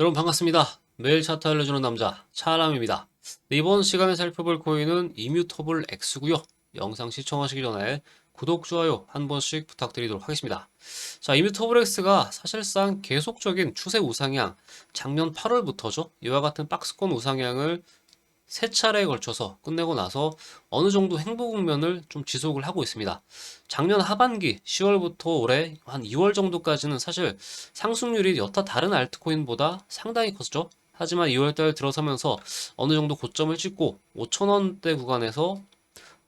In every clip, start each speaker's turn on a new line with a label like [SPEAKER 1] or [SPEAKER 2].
[SPEAKER 1] 여러분 반갑습니다. 매일 차트 알려주는 남자 차람입니다. 네, 이번 시간에 살펴볼 코인은 이뮤터블 X고요. 영상 시청하시기 전에 구독, 좋아요 한 번씩 부탁드리도록 하겠습니다. 자, 이뮤터블 X가 사실상 계속적인 추세 우상향, 작년 8월부터죠. 이와 같은 박스권 우상향을 세 차례에 걸쳐서 끝내고 나서 어느 정도 행보 국면을 좀 지속을 하고 있습니다. 작년 하반기 10월부터 올해 한 2월 정도까지는 사실 상승률이 여타 다른 알트코인보다 상당히 컸죠. 하지만 2월달 들어서면서 어느 정도 고점을 찍고 5천원대 구간에서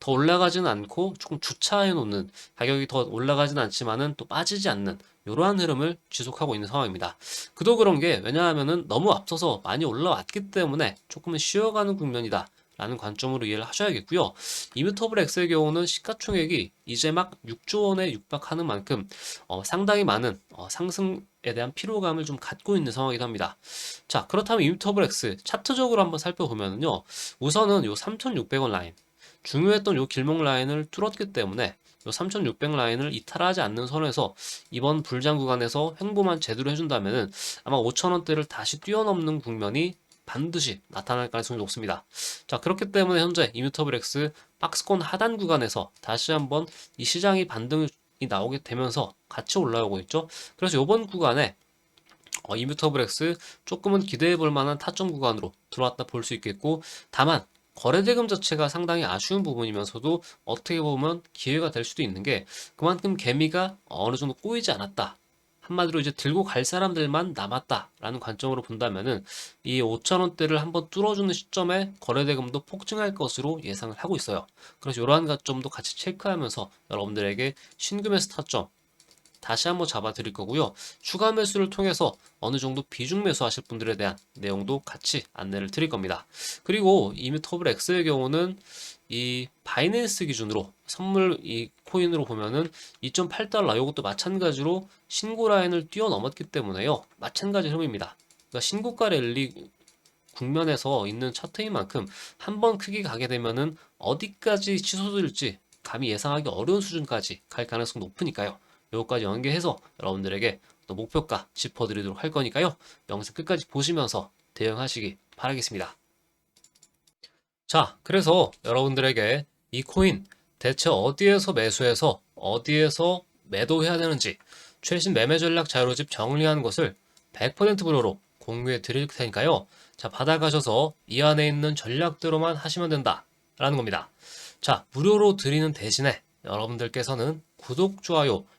[SPEAKER 1] 더 올라가지는 않고 조금 주차해 놓는 가격이 더 올라가지는 않지만은 또 빠지지 않는 이러한 흐름을 지속하고 있는 상황입니다. 그도 그런 게 왜냐하면은 너무 앞서서 많이 올라왔기 때문에 조금은 쉬어가는 국면이다. 라는 관점으로 이해를 하셔야겠고요. 이뮤터블 X의 경우는 시가총액이 이제 막 6조 원에 육박하는 만큼 어, 상당히 많은 어, 상승에 대한 피로감을 좀 갖고 있는 상황이기도 합니다. 자, 그렇다면 이뮤터블 X 차트적으로 한번 살펴보면은요. 우선은 요 3,600원 라인 중요했던 요 길목 라인을 뚫었기 때문에 요 3600 라인을 이탈하지 않는 선에서 이번 불장 구간에서 횡보만 제대로 해준다면은 아마 5000원대를 다시 뛰어넘는 국면이 반드시 나타날 가능성이 높습니다. 자, 그렇기 때문에 현재 이뮤터블 X 박스권 하단 구간에서 다시 한번 이 시장이 반등이 나오게 되면서 같이 올라오고 있죠. 그래서 이번 구간에 어, 이뮤터블 X 조금은 기대해 볼 만한 타점 구간으로 들어왔다 볼 수 있겠고 다만 거래대금 자체가 상당히 아쉬운 부분이면서도 어떻게 보면 기회가 될 수도 있는 게 그만큼 개미가 어느 정도 꼬이지 않았다. 한마디로 이제 들고 갈 사람들만 남았다라는 관점으로 본다면은 이 5천원대를 한번 뚫어주는 시점에 거래대금도 폭증할 것으로 예상을 하고 있어요. 그래서 이러한 관점도 같이 체크하면서 여러분들에게 신금의 스타점 다시 한번 잡아 드릴 거고요. 추가 매수를 통해서 어느 정도 비중 매수하실 분들에 대한 내용도 같이 안내를 드릴 겁니다. 그리고 이뮤터블 X의 경우는 이 바이낸스 기준으로 선물 이 코인으로 보면은 2.8달러 이것도 마찬가지로 신고 라인을 뛰어넘었기 때문에요. 마찬가지 흐름입니다. 그러니까 신고가 랠리 국면에서 있는 차트인 만큼 한 번 크게 가게 되면은 어디까지 취소될지 감히 예상하기 어려운 수준까지 갈 가능성이 높으니까요. 요거까지 연계해서 여러분들에게 또 목표가 짚어드리도록 할 거니까요. 영상 끝까지 보시면서 대응하시기 바라겠습니다. 자, 그래서 여러분들에게 이 코인 대체 어디에서 매수해서 어디에서 매도해야 되는지 최신 매매 전략 자료집 정리한 것을 100% 무료로 공유해 드릴 테니까요. 자, 받아가셔서 이 안에 있는 전략대로만 하시면 된다. 라는 겁니다. 자, 무료로 드리는 대신에 여러분들께서는 구독, 좋아요,